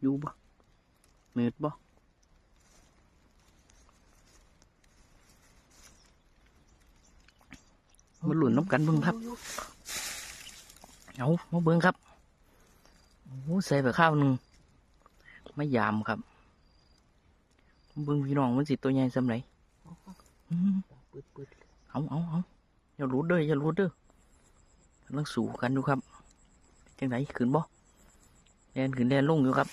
อยู่บ่เนืดบ่มาหลุนน้ำกันเบิ่งครับ เอามาเบิ่งครับโอ้ใส่ไปข้าวหนึ่งไม่ยามครับมาเบิ่งพี่น้องมันสิตัวใหญ่สำไรอืมปืดปืดเอาเอาเอาอย่ารูดเด้ออย่ารูดเด้อกำลังสู่กันอยู่ครับ จังไหนขึ้นบ่ แดนขึ้นแดนลงอยู่ครับ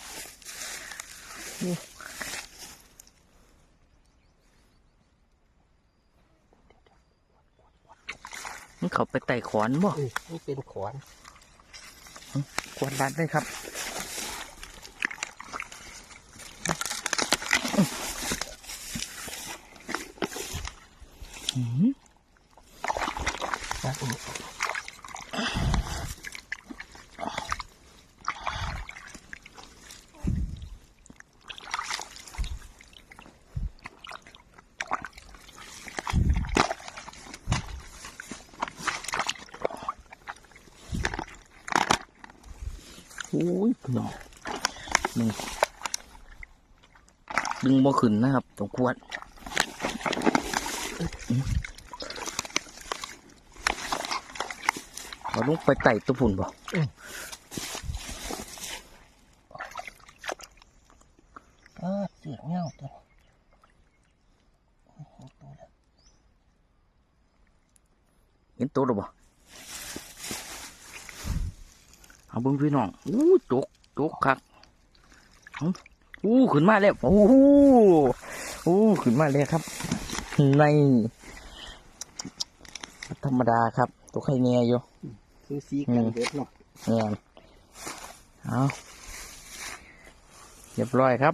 โอ้มันเขาไปไต่ขอนบ่เออนี่เป็นขวานกวนดันเลยครับอื้อหือนะอืม โอ้ยพี่น้องหนึ่งดึงบ่ขึ้นนะครับต้องควดอื้อเราลงไปไต่ตัวฝุ่นบ่อ่าเสียงเงาตัวโอ้โหตัวละเห็นตัวหรือบ่ เอาเบิ่งพี่น้องอู้จกจกคักเอาอู้ขึ้นมาแล้วโอ้โหอู้ขึ้นมาแล้วครับ ใน ธรรมดาครับ ตัวไข่แง่อยู่คือสีกันเด็ดเนาะแง่เอาเรียบร้อยครับ